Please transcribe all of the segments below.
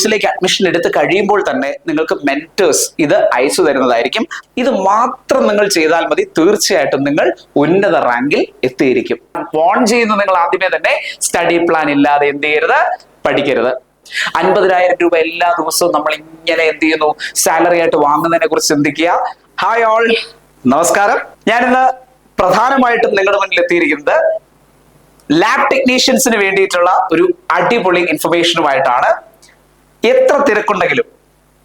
കോഴ്സിലേക്ക് അഡ്മിഷൻ എടുത്ത് കഴിയുമ്പോൾ തന്നെ നിങ്ങൾക്ക് മെന്റേഴ്സ് ഇത് അയച്ചു തരുന്നതായിരിക്കും. ഇത് മാത്രം നിങ്ങൾ ചെയ്താൽ മതി. തീർച്ചയായിട്ടും നിങ്ങൾ ഉന്നത റാങ്കിൽ എത്തിയിരിക്കും. ഫോൺ ചെയ്യുന്ന നിങ്ങൾ ആദ്യമേ തന്നെ സ്റ്റഡി പ്ലാൻ ഇല്ലാതെ എന്ത് ചെയ്യരുത്? പഠിക്കരുത്. അൻപതിനായിരം രൂപ എല്ലാ ദിവസവും നമ്മൾ ഇങ്ങനെ എന്ത് ചെയ്യുന്നു? സാലറി ആയിട്ട് വാങ്ങുന്നതിനെ കുറിച്ച് ചിന്തിക്കുക. ഹായ് ഓൾ നമസ്കാരം. ഞാനിന്ന് പ്രധാനമായിട്ടും നിങ്ങളുടെ മുന്നിൽ എത്തിയിരിക്കുന്നത് ലാബ് ടെക്നീഷ്യൻസിന് വേണ്ടിയിട്ടുള്ള ഒരു അടിപൊളി ഇൻഫർമേഷനുമായിട്ടാണ് എത്ര തിരക്കുണ്ടെങ്കിലും.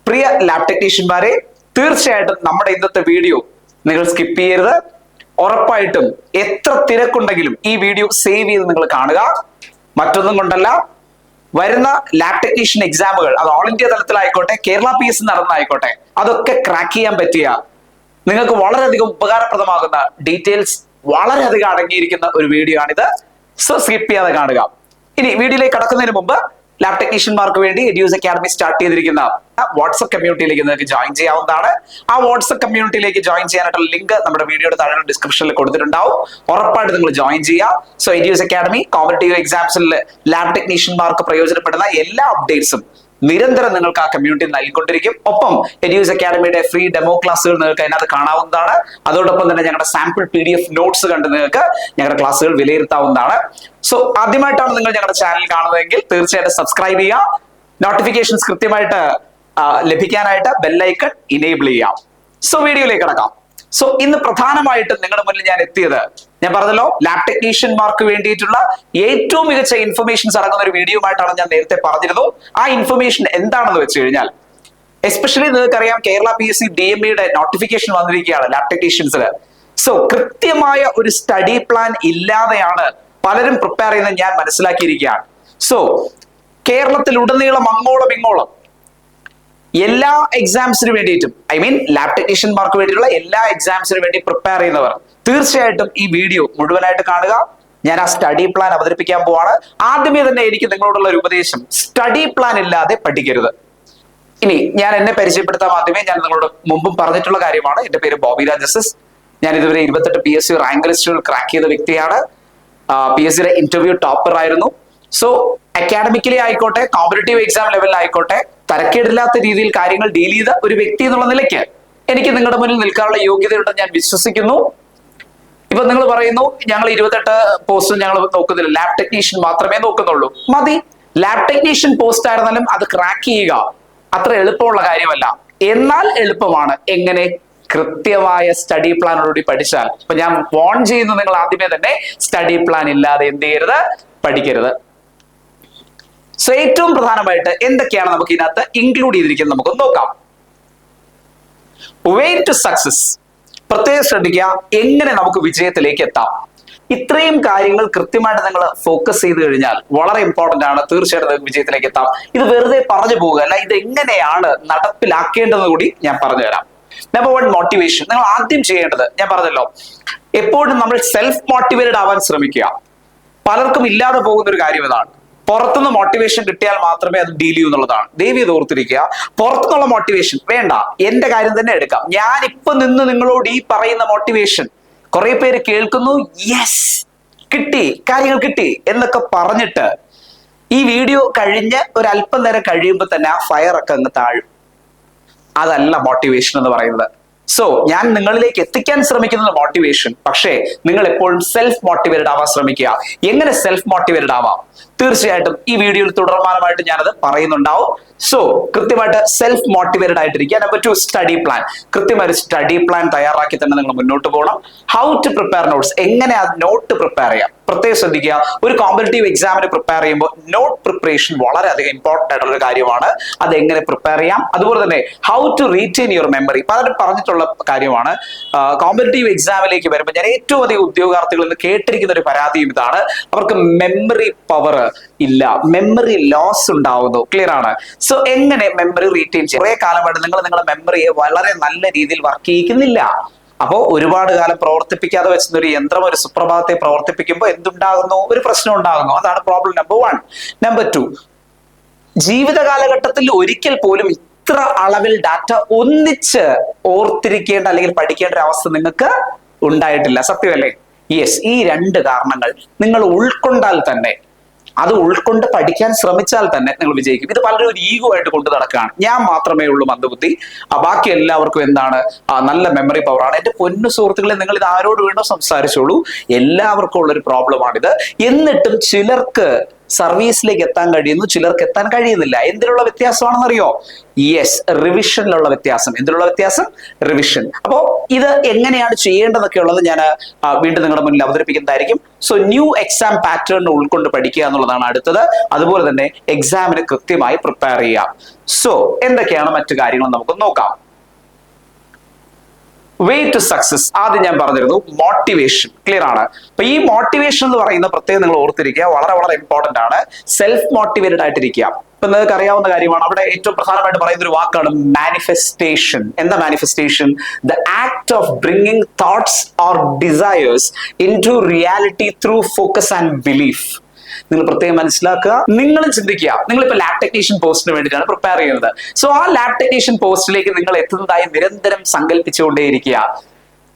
പ്രിയ ലാബ് ടെക്നീഷ്യന്മാരെ തീർച്ചയായിട്ടും നമ്മുടെ ഇന്നത്തെ വീഡിയോ നിങ്ങൾ സ്കിപ്പ് ചെയ്യരുത്. ഉറപ്പായിട്ടും എത്ര തിരക്കുണ്ടെങ്കിലും ഈ വീഡിയോ സേവ് ചെയ്ത് നിങ്ങൾ കാണുക. മറ്റൊന്നും കൊണ്ടല്ല വരുന്ന ലാബ് ടെക്നീഷ്യൻ എക്സാമുകൾ അത് ഓൾ ഇന്ത്യ തലത്തിലായിക്കോട്ടെ കേരള പി എസ് നടന്നായിക്കോട്ടെ അതൊക്കെ ക്രാക്ക് ചെയ്യാൻ പറ്റിയ നിങ്ങൾക്ക് വളരെയധികം ഉപകാരപ്രദമാകുന്ന ഡീറ്റെയിൽസ് വളരെയധികം അടങ്ങിയിരിക്കുന്ന ഒരു വീഡിയോ ആണിത്. സോ സ്കിപ്പ് ചെയ്യാതെ കാണുക. ഇനി വീഡിയോയിലേക്ക് കടക്കുന്നതിന് മുമ്പ് ലാബ് ടെക്നീഷ്യന്മാർക്ക് വേണ്ടി എഡ്യൂസ് അക്കാഡമി സ്റ്റാർട്ട് ചെയ്തിരിക്കുന്ന വാട്സ്ആപ്പ് കമ്മ്യൂണിറ്റിയിലേക്ക് നിങ്ങൾക്ക് ജോയിൻ ചെയ്യാവുന്നതാണ്. ആ വാട്സ്ആപ്പ് കമ്മ്യൂണിറ്റിയിലേക്ക് ജോയിൻ ചെയ്യാനായിട്ടുള്ള ലിങ്ക് നമ്മുടെ വീഡിയോയുടെ താഴെ ഡിസ്ക്രിപ്ഷനിൽ കൊടുത്തിട്ടുണ്ടാവും. ഉറപ്പായിട്ട് നിങ്ങൾ ജോയിൻ ചെയ്യുക. സോ എഡ്യൂസ് അക്കാഡമി കോമ്പറ്റീവ് എക്സാംസിൽ ലാബ് ടെക്നീഷ്യന്മാർക്ക് പ്രയോജനപ്പെടുന്ന എല്ലാ അപ്ഡേറ്റ്സും നിരന്തരം നിങ്ങൾക്ക് ആ കമ്മ്യൂണിറ്റി നൽകിക്കൊണ്ടിരിക്കും. ഒപ്പം എഡ്യൂസ് അക്കാഡമിയുടെ ഫ്രീ ഡെമോ ക്ലാസ്സുകൾ നിങ്ങൾക്ക് അതിനകത്ത് കാണാവുന്നതാണ്. അതോടൊപ്പം തന്നെ ഞങ്ങളുടെ sample P D F notes കണ്ട് നിങ്ങൾക്ക് ഞങ്ങളുടെ ക്ലാസ്സുകൾ വിലയിരുത്താവുന്നതാണ്. സോ ആദ്യമായിട്ടാണ് നിങ്ങൾ ഞങ്ങളുടെ ചാനൽ കാണുന്നതെങ്കിൽ തീർച്ചയായിട്ടും സബ്സ്ക്രൈബ് ചെയ്യുക. നോട്ടിഫിക്കേഷൻസ് കൃത്യമായിട്ട് ലഭിക്കാനായിട്ട് ബെല്ലൈക്കൺ ഇനേബിൾ ചെയ്യാം സോ വീഡിയോയിലേക്ക് കിടക്കാം. സോ ഇന്ന് പ്രധാനമായിട്ടും നിങ്ങളുടെ മുന്നിൽ ഞാൻ എത്തിയത് ഞാൻ പറഞ്ഞല്ലോ ലാബ് ടെക്നീഷ്യന്മാർക്ക് വേണ്ടിയിട്ടുള്ള ഏറ്റവും മികച്ച ഇൻഫർമേഷൻസ് അടങ്ങുന്ന ഒരു വീഡിയോ ആയിട്ടാണ് ഞാൻ നേരത്തെ പറഞ്ഞിരുന്നു. ആ ഇൻഫർമേഷൻ എന്താണെന്ന് വെച്ച് കഴിഞ്ഞാൽ എസ്പെഷ്യലി നിങ്ങൾക്കറിയാം Kerala P S C D M ഇയുടെ നോട്ടിഫിക്കേഷൻ വന്നിരിക്കുകയാണ് ലാബ് ടെക്നീഷ്യൻസിന് സോ കൃത്യമായ ഒരു സ്റ്റഡി പ്ലാൻ ഇല്ലാതെയാണ് പലരും പ്രിപ്പയർ ചെയ്യുന്നത് ഞാൻ മനസ്സിലാക്കിയിരിക്കുകയാണ്. സോ കേരളത്തിൽ ഉടനീളം അങ്ങോളം ഇങ്ങോളം എല്ലാ എക്സാംസിന് വേണ്ടിയിട്ടും ഐ മീൻ ലാബ് ടെക്നീഷ്യന്മാർക്ക് വേണ്ടിയിട്ടുള്ള എല്ലാ എക്സാംസിന് വേണ്ടി പ്രിപ്പയർ ചെയ്യുന്നവർ തീർച്ചയായിട്ടും ഈ വീഡിയോ മുഴുവനായിട്ട് കാണുക. ഞാൻ ആ സ്റ്റഡി പ്ലാൻ അവതരിപ്പിക്കാൻ പോവാണ്. ആദ്യമേ തന്നെ എനിക്ക് നിങ്ങളോടുള്ള ഒരു ഉപദേശം സ്റ്റഡി പ്ലാൻ ഇല്ലാതെ പഠിക്കരുത്. ഇനി ഞാൻ എന്നെ പരിചയപ്പെടുത്താൻ ആദ്യമേ. ഞാൻ നിങ്ങളോട് മുമ്പും പറഞ്ഞിട്ടുള്ള കാര്യമാണ്. എന്റെ പേര് ബോബി രാജസസ്. ഞാൻ ഇതുവരെ ഇരുപത്തെട്ട് പി എസ് സി റാങ്ക് ലിസ്റ്റുകൾ ക്രാക്ക് ചെയ്ത വ്യക്തിയാണ്. പി എസ് സിയുടെ ഇന്റർവ്യൂ ടോപ്പർ ആയിരുന്നു. സോ അക്കാഡമിക്കലി ആയിക്കോട്ടെ കോമ്പറ്റേറ്റീവ് എക്സാം ലെവലിലായിക്കോട്ടെ തരക്കേടില്ലാത്ത രീതിയിൽ കാര്യങ്ങൾ ഡീൽ ചെയ്ത ഒരു വ്യക്തി എന്നുള്ള നിലയ്ക്ക് എനിക്ക് നിങ്ങളുടെ മുന്നിൽ നിൽക്കാനുള്ള യോഗ്യതയുണ്ടെന്ന് ഞാൻ വിശ്വസിക്കുന്നു. ഇപ്പൊ നിങ്ങൾ പറയുന്നു ഞങ്ങൾ ഇരുപത്തെട്ട് പോസ്റ്റ് ഞങ്ങൾ നോക്കുന്നില്ല. ലാബ് ടെക്നീഷ്യൻ മാത്രമേ നോക്കുന്നുള്ളൂ. മതി. ലാബ് ടെക്നീഷ്യൻ പോസ്റ്റ് ആയിരുന്നാലും അത് ക്രാക്ക് ചെയ്യുക. അത്ര എളുപ്പമുള്ള കാര്യമല്ല. എന്നാൽ എളുപ്പമാണ്. എങ്ങനെ? കൃത്യമായ സ്റ്റഡി പ്ലാനോടുകൂടി പഠിച്ചാൽ. ഇപ്പൊ ഞാൻ വോൺ ചെയ്യുന്നു നിങ്ങൾ ആദ്യമേ തന്നെ സ്റ്റഡി പ്ലാൻ ഇല്ലാതെ എന്ത് ചെയ്യരുത്? പഠിക്കരുത്. ഏറ്റവും പ്രധാനമായിട്ട് എന്തൊക്കെയാണ് നമുക്ക് ഇതിനകത്ത് ഇൻക്ലൂഡ് ചെയ്തിരിക്കുന്നത് നമുക്ക് നോക്കാം. വേ ടു സക്സസ് പ്രത്യേകം ശ്രദ്ധിക്കുക എങ്ങനെ നമുക്ക് വിജയത്തിലേക്ക് എത്താം. ഇത്രയും കാര്യങ്ങൾ കൃത്യമായിട്ട് നിങ്ങൾ ഫോക്കസ് ചെയ്ത് കഴിഞ്ഞാൽ വളരെ ഇമ്പോർട്ടന്റ് ആണ്. തീർച്ചയായിട്ടും വിജയത്തിലേക്ക് എത്താം. ഇത് വെറുതെ പറഞ്ഞു പോകുക അല്ല ഇത് എങ്ങനെയാണ് നടപ്പിലാക്കേണ്ടതെന്ന് കൂടി ഞാൻ പറഞ്ഞുതരാം. നമ്പർ വൺ മോട്ടിവേഷൻ നിങ്ങൾ ആദ്യം ചെയ്യേണ്ടത് ഞാൻ പറഞ്ഞല്ലോ എപ്പോഴും നമ്മൾ സെൽഫ് മോട്ടിവേറ്റഡ് ആവാൻ ശ്രമിക്കുക. പലർക്കും ഇല്ലാതെ പോകുന്ന ഒരു കാര്യം ഇതാണ്. പുറത്തുനിന്ന് മോട്ടിവേഷൻ കിട്ടിയാൽ മാത്രമേ അത് ഡീൽ ചെയ്യൂ എന്നുള്ളതാണ്. ദേവി ഇത് ഓർത്തിരിക്കുക. പുറത്തുനിന്നുള്ള മോട്ടിവേഷൻ വേണ്ട. എന്റെ കാര്യം തന്നെ എടുക്കാം. ഞാൻ ഇപ്പൊ നിന്ന് നിങ്ങളോട് ഈ പറയുന്ന മോട്ടിവേഷൻ കുറെ പേര് കേൾക്കുന്നു. യെസ് കിട്ടി. കാര്യങ്ങൾ കിട്ടി എന്നൊക്കെ പറഞ്ഞിട്ട് ഈ വീഡിയോ കഴിഞ്ഞ് ഒരു അല്പം നേരം കഴിയുമ്പോൾ തന്നെ ആ ഫയർ ഒക്കെ അങ്ങ് താഴും. അതല്ല മോട്ടിവേഷൻ എന്ന് പറയുന്നത്. സോ ഞാൻ നിങ്ങളിലേക്ക് എത്തിക്കാൻ ശ്രമിക്കുന്നത് മോട്ടിവേഷൻ പക്ഷേ നിങ്ങൾ എപ്പോഴും സെൽഫ് മോട്ടിവേറ്റഡ് ആവാൻ ശ്രമിക്കുക. എങ്ങനെ സെൽഫ് മോട്ടിവേറ്റഡ് ആവാം? തീർച്ചയായിട്ടും ഈ വീഡിയോയിൽ തുടർമാനമായിട്ട് ഞാനത് പറയുന്നുണ്ടാവും. സോ കൃത്യമായിട്ട് സെൽഫ് മോട്ടിവേറ്റഡ് ആയിട്ടിരിക്കുക നമ്പർ ടു സ്റ്റഡി പ്ലാൻ കൃത്യമായ സ്റ്റഡി പ്ലാൻ തയ്യാറാക്കി തന്നെ നിങ്ങൾ മുന്നോട്ട് പോകണം. ഹൗ ടു പ്രിപ്പയർ നോട്ട്സ് എങ്ങനെ ആ നോട്ട് പ്രിപ്പയർ ചെയ്യാം? പ്രത്യേകം ശ്രദ്ധിക്കുക. ഒരു കോമ്പറ്റേറ്റീവ് എക്സാമിന് പ്രിപ്പയർ ചെയ്യുമ്പോൾ നോട്ട് പ്രിപ്പറേഷൻ വളരെയധികം ഇമ്പോർട്ടന്റ് ആയിട്ടുള്ള ഒരു കാര്യമാണ്. അത് എങ്ങനെ പ്രിപ്പയർ ചെയ്യാം? അതുപോലെ തന്നെ how to retain your memory പലരും പറഞ്ഞിട്ടുള്ള കാര്യമാണ്. കോമ്പറ്റേറ്റീവ് എക്സാമിലേക്ക് വരുമ്പോൾ ഞാൻ ഏറ്റവും അധികം ഉദ്യോഗാർത്ഥികളിൽ നിന്ന് കേട്ടിരിക്കുന്ന ഒരു പരാതിയും ഇതാണ്. അവർക്ക് മെമ്മറി പവർ ഇല്ല. മെമ്മറി ലോസ് ഉണ്ടാവുന്നു. ക്ലിയർ ആണ്? സോ എങ്ങനെ മെമ്മറി റീറ്റെയിൻ ചെയ്യും? കുറെ കാലമായിട്ട് നിങ്ങൾ നിങ്ങളുടെ മെമ്മറിയെ വളരെ നല്ല രീതിയിൽ വർക്ക് ചെയ്യിക്കുന്നില്ല അപ്പോ ഒരുപാട് കാലം പ്രവർത്തിപ്പിക്കാതെ വെച്ചിരുന്ന ഒരു യന്ത്രം ഒരു സുപ്രഭാതത്തെ പ്രവർത്തിപ്പിക്കുമ്പോൾ എന്തുണ്ടാകുന്നു? ഒരു പ്രശ്നം ഉണ്ടാകുന്നു. അതാണ് problem number one number two ജീവിത കാലഘട്ടത്തിൽ ഒരിക്കൽ പോലും ഇത്ര അളവിൽ ഡാറ്റ ഒന്നിച്ച് ഓർത്തിരിക്കേണ്ട അല്ലെങ്കിൽ പഠിക്കേണ്ട ഒരു അവസ്ഥ നിങ്ങൾക്ക് ഉണ്ടായിട്ടില്ല. സത്യമല്ലേ? യെസ് ഈ രണ്ട് കാരണങ്ങൾ നിങ്ങൾ ഉൾക്കൊണ്ടാൽ തന്നെ അത് ഉൾക്കൊണ്ട് പഠിക്കാൻ ശ്രമിച്ചാൽ തന്നെ നിങ്ങൾ വിജയിക്കും. ഇത് പലരും ഒരു ഈഗോ ആയിട്ട് കൊണ്ട് നടക്കുകയാണ്. ഞാൻ മാത്രമേ ഉള്ളൂ മന്ദബുദ്ധി. ബാക്കി എല്ലാവർക്കും എന്താണ് നല്ല മെമ്മറി പവറാണ് എന്റെ പൊന്നു സുഹൃത്തുക്കളെ നിങ്ങൾ ഇത് ആരോട് വേണോ സംസാരിച്ചോളൂ. എല്ലാവർക്കും ഉള്ള ഒരു പ്രോബ്ലമാണിത് എന്നിട്ടും ചിലർക്ക് സർവീസിലേക്ക് എത്താൻ കഴിയുന്നു ചിലർക്ക് എത്താൻ കഴിയുന്നില്ല. എന്തിനുള്ള വ്യത്യാസമാണെന്നറിയോ? യെസ് റിവിഷനിലുള്ള വ്യത്യാസം. എന്തിനുള്ള വ്യത്യാസം? റിവിഷൻ അപ്പോ ഇത് എങ്ങനെയാണ് ചെയ്യേണ്ടതൊക്കെ ഉള്ളത് ഞാൻ വീണ്ടും നിങ്ങളുടെ മുന്നിൽ അവതരിപ്പിക്കുന്നതായിരിക്കും. സോ ന്യൂ എക്സാം പാറ്റേൺ ഉൾക്കൊണ്ട് പഠിക്കുക എന്നുള്ളതാണ് അടുത്തത്. അതുപോലെ തന്നെ എക്സാമിന് കൃത്യമായി പ്രിപ്പയർ ചെയ്യുക. സോ എന്തൊക്കെയാണ് മറ്റു കാര്യങ്ങൾ നമുക്ക് നോക്കാം. വേ ടു സക്സസ് ആദ്യം ഞാൻ പറഞ്ഞിരുന്നു മോട്ടിവേഷൻ ക്ലിയർ ആണ്. അപ്പൊ ഈ മോട്ടിവേഷൻ എന്ന് പറയുന്ന പ്രത്യേകം നിങ്ങൾ ഓർത്തിരിക്കുക. വളരെ വളരെ ഇമ്പോർട്ടന്റ് ആണ്. സെൽഫ് മോട്ടിവേറ്റഡ് ആയിട്ടിരിക്കുക. ഇപ്പൊ നിങ്ങൾക്ക് അറിയാവുന്ന കാര്യമാണ് അവിടെ ഏറ്റവും പ്രധാനമായിട്ട് പറയുന്ന ഒരു വാക്കാണ് മാനിഫെസ്റ്റേഷൻ എന്താ manifestation the act of bringing thoughts or desires into reality through focus and belief നിങ്ങൾ പ്രത്യേകം മനസ്സിലാക്കുക. നിങ്ങൾ ചിന്തിക്കുക. നിങ്ങൾ ഇപ്പൊ ലാബ് ടെക്നീഷ്യൻ പോസ്റ്റിന് വേണ്ടിയിട്ടാണ് പ്രിപ്പയർ ചെയ്യുന്നത്. സോ ആ ലാബ് ടെക്നീഷ്യൻ പോസ്റ്റിലേക്ക് നിങ്ങൾ എത്തുന്നതായി നിരന്തരം സങ്കല്പിച്ചുകൊണ്ടേയിരിക്കുക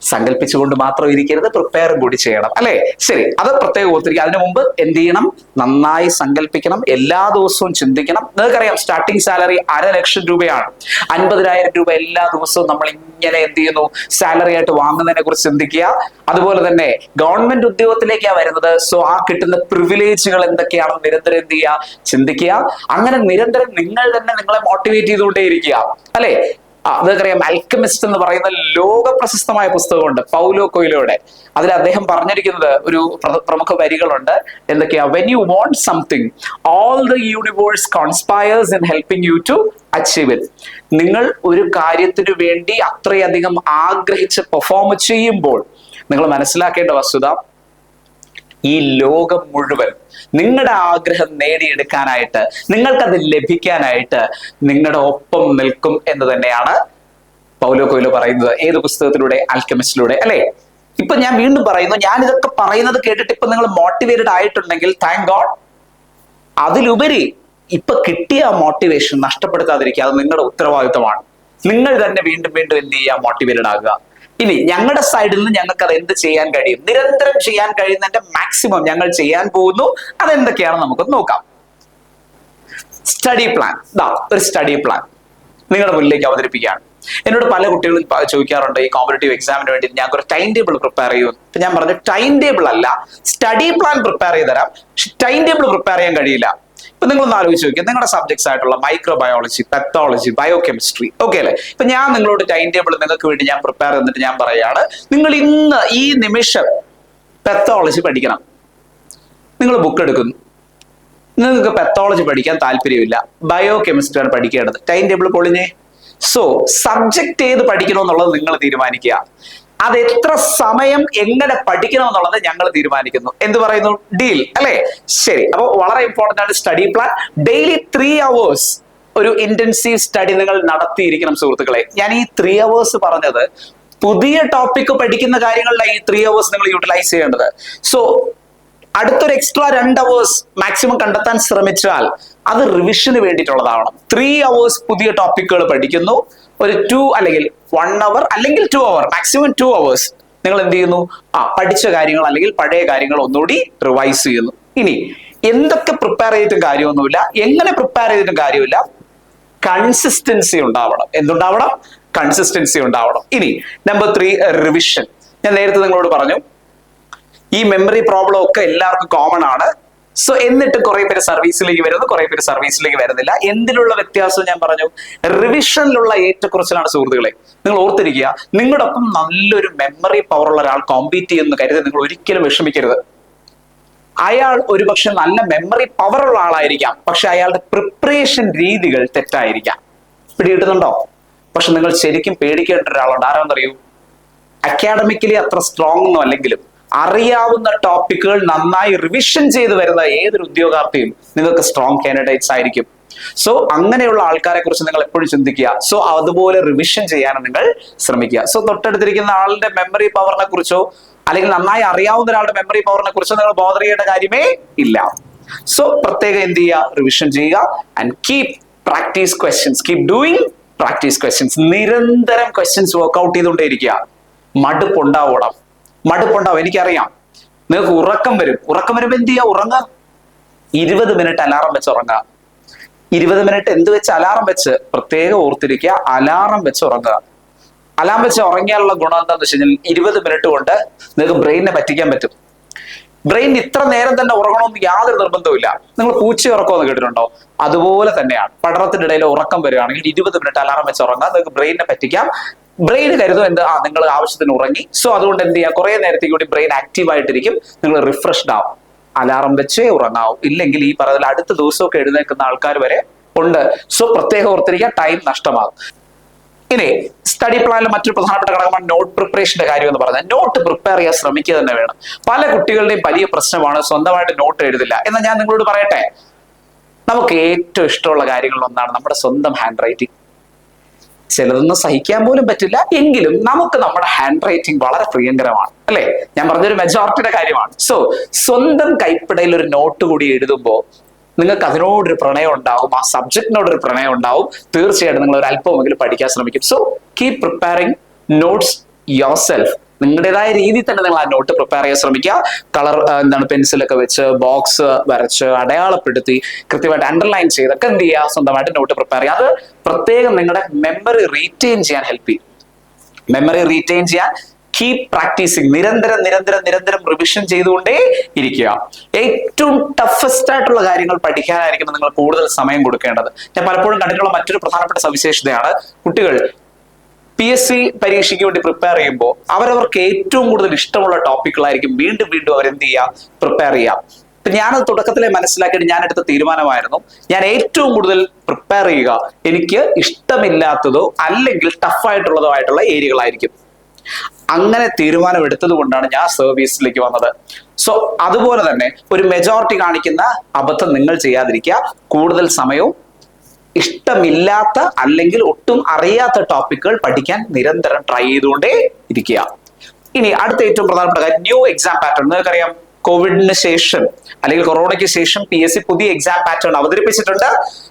സങ്കല്പിച്ചുകൊണ്ട് മാത്രം ഇരിക്കരുത് പ്രിപ്പയറും കൂടി ചെയ്യണം അല്ലെ? ശരി അത് പ്രത്യേകം ഓർത്തിരിക്കുക. അതിനു മുമ്പ് എന്ത് ചെയ്യണം? നന്നായി സങ്കല്പിക്കണം എല്ലാ ദിവസവും ചിന്തിക്കണം. നിങ്ങൾക്കറിയാം സ്റ്റാർട്ടിംഗ് സാലറി അര ലക്ഷം രൂപയാണ്. അൻപതിനായിരം രൂപ എല്ലാ ദിവസവും നമ്മൾ ഇങ്ങനെ എന്ത് ചെയ്യുന്നു? സാലറി ആയിട്ട് വാങ്ങുന്നതിനെ കുറിച്ച് ചിന്തിക്കുക. അതുപോലെ തന്നെ ഗവൺമെന്റ് ഉദ്യോഗത്തിലേക്കാണ് വരുന്നത്. സോ ആ കിട്ടുന്ന പ്രിവിലേജുകൾ എന്തൊക്കെയാണെന്ന് നിരന്തരം എന്ത് ചെയ്യുക? ചിന്തിക്കുക. അങ്ങനെ നിരന്തരം നിങ്ങൾ തന്നെ നിങ്ങളെ മോട്ടിവേറ്റ് ചെയ്തുകൊണ്ടേയിരിക്കുക അല്ലെ? നിങ്ങൾക്കറിയാം അൽക്കമിസ്റ്റ് എന്ന് പറയുന്ന ലോക പ്രശസ്തമായ പുസ്തകമുണ്ട് പൗലോ കൊയിലോയുടെ. അതിൽ അദ്ദേഹം പറഞ്ഞിരിക്കുന്നത് ഒരു പ്രമുഖ വരികളുണ്ട്. എന്തൊക്കെയാ? When you want something all the universe conspires in helping you to achieve it നിങ്ങൾ ഒരു കാര്യത്തിനു വേണ്ടി അത്രയധികം ആഗ്രഹിച്ച് പെർഫോം ചെയ്യുമ്പോൾ നിങ്ങൾ മനസ്സിലാക്കേണ്ട വസ്തുത ഈ ലോകം മുഴുവൻ നിങ്ങളുടെ ആഗ്രഹം നേടിയെടുക്കാനായിട്ട് നിങ്ങൾക്കത് ലഭിക്കാനായിട്ട് നിങ്ങളുടെ ഒപ്പം നിൽക്കും എന്ന് തന്നെയാണ് പൗലോ കൊയിലോ പറയുന്നത് ഏത് പുസ്തകത്തിലൂടെ? ആൽക്കമിസ്റ്റിലൂടെ അല്ലെ? ഇപ്പൊ ഞാൻ വീണ്ടും പറയുന്നു ഞാൻ ഇതൊക്കെ പറയുന്നത് കേട്ടിട്ട് ഇപ്പൊ നിങ്ങൾ മോട്ടിവേറ്റഡ് ആയിട്ടുണ്ടെങ്കിൽ താങ്ക് ഗോഡ് അതിലുപരി ഇപ്പൊ കിട്ടിയ മോട്ടിവേഷൻ നഷ്ടപ്പെടുത്താതിരിക്കുക അത് നിങ്ങളുടെ ഉത്തരവാദിത്തമാണ് നിങ്ങൾ തന്നെ വീണ്ടും വീണ്ടും എന്ത് ചെയ്യുക? മോട്ടിവേറ്റഡ് ആകുക. ഇനി ഞങ്ങളുടെ സൈഡിൽ നിന്ന് ഞങ്ങൾക്ക് അത് എന്ത് ചെയ്യാൻ കഴിയും? നിരന്തരം ചെയ്യാൻ കഴിയുന്നതിന്റെ മാക്സിമം ഞങ്ങൾ ചെയ്യാൻ പോകുന്നു. അതെന്തൊക്കെയാണെന്ന് നമുക്കൊന്ന് നോക്കാം. സ്റ്റഡി പ്ലാൻ ദാ ഒരു സ്റ്റഡി പ്ലാൻ നിങ്ങളുടെ മുന്നിലേക്ക് അവതരിപ്പിക്കുകയാണ്. എന്നോട് പല കുട്ടികളും ചോദിക്കാറുണ്ട് ഈ കോമ്പറ്റേറ്റീവ് എക്സാമിന് വേണ്ടി ഞാൻ ഒരു ടൈം ടേബിൾ പ്രിപ്പയർ ചെയ്യും. ഞാൻ പറഞ്ഞു ടൈം ടേബിൾ അല്ല. സ്റ്റഡി പ്ലാൻ പ്രിപ്പയർ ചെയ്ത് തരാം ടൈം ടേബിൾ പ്രിപ്പയർ ചെയ്യാൻ കഴിയില്ല. ഇപ്പൊ നിങ്ങളൊന്ന് ആലോചിച്ച് നോക്കിയാൽ നിങ്ങളുടെ സബ്ജക്ട്സ് ആയിട്ടുള്ള microbiology pathology biochemistry okay അല്ലേ? ഇപ്പൊ ഞാൻ നിങ്ങളോട് ടൈം ടേബിൾ നിങ്ങൾക്ക് വേണ്ടി ഞാൻ പ്രിപ്പയർ ചെയ്തിട്ട് ഞാൻ പറയാണ് നിങ്ങൾ ഇന്ന് ഈ നിമിഷം പെത്തോളജി പഠിക്കണം. നിങ്ങൾ ബുക്ക് എടുക്കുന്നു. നിങ്ങൾക്ക് പെത്തോളജി പഠിക്കാൻ താല്പര്യമില്ല. ബയോ കെമിസ്ട്രിയാണ് പഠിക്കേണ്ടത്. ടൈം ടേബിൾ പൊളിഞ്ഞേ. സോ സബ്ജക്ട് ഏത് പഠിക്കണമെന്നുള്ളത് നിങ്ങൾ തീരുമാനിക്കുക. അത് എത്ര സമയം എങ്ങനെ പഠിക്കണം എന്നുള്ളത് ഞങ്ങൾ തീരുമാനിക്കുന്നു. എന്ത് പറയുന്നു? ഡീൽ. അല്ലെ? ശരി. അപ്പൊ വളരെ ഇമ്പോർട്ടന്റ് ആണ് study plan daily three hours ഒരു ഇന്റൻസീവ് സ്റ്റഡി നിങ്ങൾ നടത്തിയിരിക്കണം സുഹൃത്തുക്കളെ. ഞാൻ ഈ ത്രീ അവേഴ്സ് പറഞ്ഞത് പുതിയ ടോപ്പിക്ക് പഠിക്കുന്ന കാര്യങ്ങളിലാണ് ഈ ത്രീ അവേഴ്സ് നിങ്ങൾ യൂട്ടിലൈസ് ചെയ്യേണ്ടത്. സോ അടുത്തൊരു എക്സ്ട്രാ രണ്ട് അവേഴ്സ് മാക്സിമം കണ്ടെത്താൻ ശ്രമിച്ചാൽ അത് റിവിഷന് വേണ്ടിയിട്ടുള്ളതാവണം. ത്രീ അവേഴ്സ് പുതിയ ടോപ്പിക്കുകൾ പഠിക്കുന്നു. ഒരു ടു അല്ലെങ്കിൽ വൺ അവർ അല്ലെങ്കിൽ two hour maximum two hours നിങ്ങൾ എന്ത് ചെയ്യുന്നു? ആ പഠിച്ച കാര്യങ്ങൾ അല്ലെങ്കിൽ പഴയ കാര്യങ്ങൾ ഒന്നുകൂടി റിവൈസ് ചെയ്യുന്നു. ഇനി എന്തൊക്കെ പ്രിപ്പയർ ചെയ്തിട്ടും കാര്യമൊന്നുമില്ല. എങ്ങനെ പ്രിപ്പയർ ചെയ്തിട്ടും കാര്യമില്ല. കൺസിസ്റ്റൻസി ഉണ്ടാവണം. എന്തുണ്ടാവണം? കൺസിസ്റ്റൻസി ഉണ്ടാവണം. ഇനി നമ്പർ ത്രീ റിവിഷൻ ഞാൻ നേരത്തെ നിങ്ങളോട് പറഞ്ഞു ഈ മെമ്മറി പ്രോബ്ലം ഒക്കെ എല്ലാവർക്കും കോമൺ ആണ്. സോ എന്നിട്ട് കുറെ പേര് സർവീസിലേക്ക് വരുന്നു കുറെ പേര് സർവീസിലേക്ക് വരുന്നില്ല. എന്തിലുള്ള വ്യത്യാസം ഞാൻ പറഞ്ഞു? റിവിഷനിലുള്ള ഏറ്റക്കുറച്ചിലാണ് സുഹൃത്തുക്കളെ. നിങ്ങൾ ഓർത്തിരിക്കുക നിങ്ങളുടെ ഒപ്പം നല്ലൊരു മെമ്മറി പവർ ഉള്ള ഒരാൾ കോമ്പീറ്റ് ചെയ്യുന്ന കരുതി നിങ്ങൾ ഒരിക്കലും വിഷമിക്കരുത്. അയാൾ ഒരുപക്ഷെ നല്ല മെമ്മറി പവർ ഉള്ള ആളായിരിക്കാം പക്ഷെ അയാളുടെ പ്രിപ്പറേഷൻ രീതികൾ തെറ്റായിരിക്കാം. പിടികിട്ടുന്നുണ്ടോ? പക്ഷെ നിങ്ങൾ ശരിക്കും പേടിക്കേണ്ട ഒരാളുണ്ട്. ആരാന്നറിയൂ? അക്കാഡമിക്കലി അത്ര സ്ട്രോങ് ഒന്നും അല്ലെങ്കിലും. അറിയാവുന്ന ടോപ്പിക്കുകൾ നന്നായി റിവിഷൻ ചെയ്ത് വരുന്ന ഏതൊരു ഉദ്യോഗാർത്ഥിയും നിങ്ങൾക്ക് സ്ട്രോങ് കാൻഡിഡേറ്റ്സ് ആയിരിക്കും. സോ അങ്ങനെയുള്ള ആൾക്കാരെ കുറിച്ച് നിങ്ങൾ എപ്പോഴും ചിന്തിക്കുക. സോ അതുപോലെ റിവിഷൻ ചെയ്യാൻ നിങ്ങൾ ശ്രമിക്കുക. സോ തൊട്ടടുത്തിരിക്കുന്ന ആളുടെ മെമ്മറി പവറിനെ കുറിച്ചോ അല്ലെങ്കിൽ നന്നായി അറിയാവുന്ന ഒരാളുടെ മെമ്മറി പവറിനെ കുറിച്ചോ നിങ്ങൾ ബോധർ ചെയ്യേണ്ട കാര്യമേ ഇല്ല. സോ പ്രത്യേകം എന്ത് ചെയ്യുക? റിവിഷൻ ചെയ്യുക. And keep practice questions keep doing practice questions നിരന്തരം ക്വസ്റ്റ്യൻസ് വർക്ക്ഔട്ട് ചെയ്തുകൊണ്ടേയിരിക്കുക. മടുപ്പുണ്ടാവണം. മടുപ്പുണ്ടാവും എനിക്കറിയാം. നിങ്ങൾക്ക് ഉറക്കം വരും. ഉറക്കം വരുമ്പോൾ എന്ത് ചെയ്യുക ഉറങ്ങുക ഇരുപത് മിനിറ്റ് അലാറം വെച്ച് ഉറങ്ങുക ഇരുപത് മിനിറ്റ് എന്ത് വെച്ച് അലാറം വെച്ച്? പ്രത്യേകം ഓർത്തിരിക്കുക അലാറം വെച്ച് ഉറങ്ങുക. അലാറം വെച്ച് ഉറങ്ങിയാലുള്ള ഗുണം എന്താണെന്ന് വെച്ച് കഴിഞ്ഞാൽ ഇരുപത് മിനിറ്റ് കൊണ്ട് നിങ്ങൾക്ക് ബ്രെയിനിനെ പറ്റിക്കാൻ പറ്റും. ബ്രെയിൻ ഇത്ര നേരം തന്നെ ഉറങ്ങണമെന്ന് യാതൊരു നിർബന്ധവുമില്ല നിങ്ങൾ പൂച്ച ഉറക്കമെന്ന് കേട്ടിട്ടുണ്ടോ? അതുപോലെ തന്നെയാണ്. പഠനത്തിന്റെ ഇടയിൽ ഉറക്കം വരികയാണെങ്കിൽ ഇരുപത് മിനിറ്റ് അലാറം വെച്ച് ഉറങ്ങാം. നിങ്ങൾക്ക് ബ്രെയിനിനെ പറ്റിക്കാം. ബ്രെയിൻ കരുതും എന്ത്? ആ നിങ്ങൾ ആവശ്യത്തിന് ഉറങ്ങി. സോ അതുകൊണ്ട് എന്ത് ചെയ്യാം? കുറെ നേരത്തേക്ക് കൂടി ബ്രെയിൻ ആക്റ്റീവ് ആയിട്ടിരിക്കും. നിങ്ങൾ റിഫ്രഷ്ഡ് ആവും. അലാറം വെച്ചേ ഉറങ്ങാവും. ഇല്ലെങ്കിൽ ഈ പറഞ്ഞ അടുത്ത ദിവസമൊക്കെ എഴുന്നേൽക്കുന്ന ആൾക്കാർ വരെ ഉണ്ട്. സോ പ്രത്യേകം ഓർത്തിരിക്കുക ടൈം നഷ്ടമാകും. ഇനി സ്റ്റഡി പ്ലാനിൽ മറ്റൊരു പ്രധാനപ്പെട്ട ഘടകമാണ് നോട്ട് പ്രിപ്പറേഷന്റെ കാര്യം എന്ന് പറഞ്ഞാൽ നോട്ട് പ്രിപ്പയർ ചെയ്യാൻ ശ്രമിക്കുക തന്നെ വേണം. പല കുട്ടികളുടെയും വലിയ പ്രശ്നമാണ് സ്വന്തമായിട്ട് നോട്ട് എഴുതില്ല. എന്നാൽ ഞാൻ നിങ്ങളോട് പറയട്ടെ? നമുക്ക് ഏറ്റവും ഇഷ്ടമുള്ള കാര്യങ്ങളിൽ ഒന്നാണ് നമ്മുടെ സ്വന്തം ഹാൻഡ് റൈറ്റിംഗ് ചിലതൊന്നും സഹിക്കാൻ പോലും പറ്റില്ല. എങ്കിലും നമുക്ക് നമ്മുടെ ഹാൻഡ് റൈറ്റിംഗ് വളരെ പ്രിയങ്കരമാണ്. അല്ലെ? ഞാൻ പറഞ്ഞൊരു മെജോറിറ്റിയുടെ കാര്യമാണ്. സോ സ്വന്തം കൈപ്പിടയിൽ ഒരു നോട്ട് കൂടി എഴുതുമ്പോൾ നിങ്ങൾക്ക് അതിനോടൊരു പ്രണയം ഉണ്ടാവും ആ സബ്ജക്റ്റിനോടൊരു പ്രണയം ഉണ്ടാവും. തീർച്ചയായിട്ടും നിങ്ങൾ ഒരു അല്പമെങ്കിലും പഠിക്കാൻ ശ്രമിക്കും. So keep preparing notes yourself നിങ്ങളുടേതായ രീതിയിൽ തന്നെ നിങ്ങൾ ആ നോട്ട് പ്രിപ്പയർ ചെയ്യാൻ ശ്രമിക്കുക. കളർ എന്താണ് പെൻസിലൊക്കെ വെച്ച് ബോക്സ് വരച്ച് അടയാളപ്പെടുത്തി കൃത്യമായിട്ട് അണ്ടർലൈൻ ചെയ്തൊക്കെ എന്ത് ചെയ്യുക? സ്വന്തമായിട്ട് നോട്ട് പ്രിപ്പയർ ചെയ്യുക. അത് പ്രത്യേകം നിങ്ങളുടെ മെമ്മറി റീറ്റെയിൻ ചെയ്യാൻ ഹെൽപ്പ് ചെയ്യും. മെമ്മറി റീറ്റെയിൻ ചെയ്യാൻ കീപ് പ്രാക്ടീസിങ് നിരന്തരം നിരന്തരം നിരന്തരം റിവിഷൻ ചെയ്തുകൊണ്ടേ ഇരിക്കുക. ഏറ്റവും ടഫസ്റ്റ് ആയിട്ടുള്ള കാര്യങ്ങൾ പഠിക്കാനായിരിക്കും നിങ്ങൾ കൂടുതൽ സമയം കൊടുക്കേണ്ടത്. ഞാൻ പലപ്പോഴും കണ്ടിട്ടുള്ള മറ്റൊരു പ്രധാനപ്പെട്ട സവിശേഷതയാണ് കുട്ടികൾ പി എസ് സി പരീക്ഷയ്ക്ക് വേണ്ടി പ്രിപ്പയർ ചെയ്യുമ്പോൾ അവരവർക്ക് ഏറ്റവും കൂടുതൽ ഇഷ്ടമുള്ള ടോപ്പിക്കുകളായിരിക്കും വീണ്ടും വീണ്ടും അവർ എന്ത് ചെയ്യുക? പ്രിപ്പയർ ചെയ്യുക. ഇപ്പൊ ഞാനത് തുടക്കത്തിലെ മനസ്സിലാക്കിയിട്ട് ഞാൻ എടുത്ത തീരുമാനമായിരുന്നു. ഞാൻ ഏറ്റവും കൂടുതൽ പ്രിപ്പയർ ചെയ്യുക എനിക്ക് ഇഷ്ടമില്ലാത്തതോ അല്ലെങ്കിൽ ടഫായിട്ടുള്ളതോ ആയിട്ടുള്ള ഏരിയകളായിരിക്കും. അങ്ങനെ തീരുമാനമെടുത്തത് കൊണ്ടാണ് ഞാൻ സർവീസിലേക്ക് വന്നത്. സോ അതുപോലെ തന്നെ ഒരു മെജോറിറ്റി കാണിക്കുന്ന അബദ്ധം നിങ്ങൾ ചെയ്യാതിരിക്കുക. കൂടുതൽ സമയവും ഇഷ്ടമില്ലാത്ത അല്ലെങ്കിൽ ഒട്ടും അറിയാത്ത ടോപ്പിക്കുകൾ പഠിക്കാൻ നിരന്തരം ട്രൈ ചെയ്തുകൊണ്ടേ ഇരിക്കുക. ഇനി അടുത്ത ഏറ്റവും പ്രധാനപ്പെട്ട കാര്യം ന്യൂ എക്സാം പാറ്റേൺ നിങ്ങൾക്കറിയാം കോവിഡിന് ശേഷം അല്ലെങ്കിൽ കൊറോണയ്ക്ക് ശേഷം പി എസ് സി പുതിയ എക്സാം പാറ്റേൺ അവതരിപ്പിച്ചിട്ടുണ്ട്.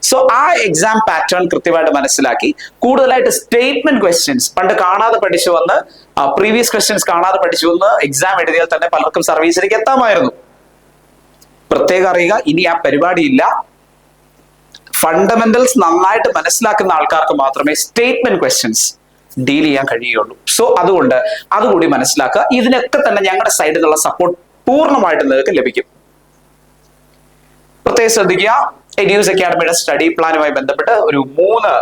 സോ ആ എക്സാം പാറ്റേൺ കൃത്യമായിട്ട് മനസ്സിലാക്കി കൂടുതലായിട്ട് സ്റ്റേറ്റ്മെന്റ് ക്വസ്റ്റ്യൻസ് പണ്ട് കാണാതെ പഠിച്ചു വന്ന് പ്രീവിയസ് ക്വസ്റ്റ്യൻസ് കാണാതെ പഠിച്ചു വന്ന് എക്സാം എഴുതിയാൽ തന്നെ പലർക്കും സർവീസിലേക്ക് എത്താമായിരുന്നു. പ്രത്യേകം അറിയുക ഇനി ആ പരിപാടിയില്ല. ഫണ്ടമെന്റൽസ് നന്നായിട്ട് മനസ്സിലാക്കുന്ന ആൾക്കാർക്ക് മാത്രമേ സ്റ്റേറ്റ്മെന്റ് ക്വസ്റ്റ്യൻസ് ഡീൽ ചെയ്യാൻ കഴിയുള്ളൂ സോ അതുകൊണ്ട് അതുകൂടി മനസ്സിലാക്കുക. ഇതിനൊക്കെ തന്നെ ഞങ്ങളുടെ സൈഡിൽ നിന്നുള്ള സപ്പോർട്ട് പൂർണമായിട്ട് നിങ്ങൾക്ക് ലഭിക്കും. പ്രത്യേകം ശ്രദ്ധിക്കുക. എഡ്യൂസ് അക്കാഡമിയുടെ സ്റ്റഡി പ്ലാനുമായി ബന്ധപ്പെട്ട് ഒരു മൂന്ന്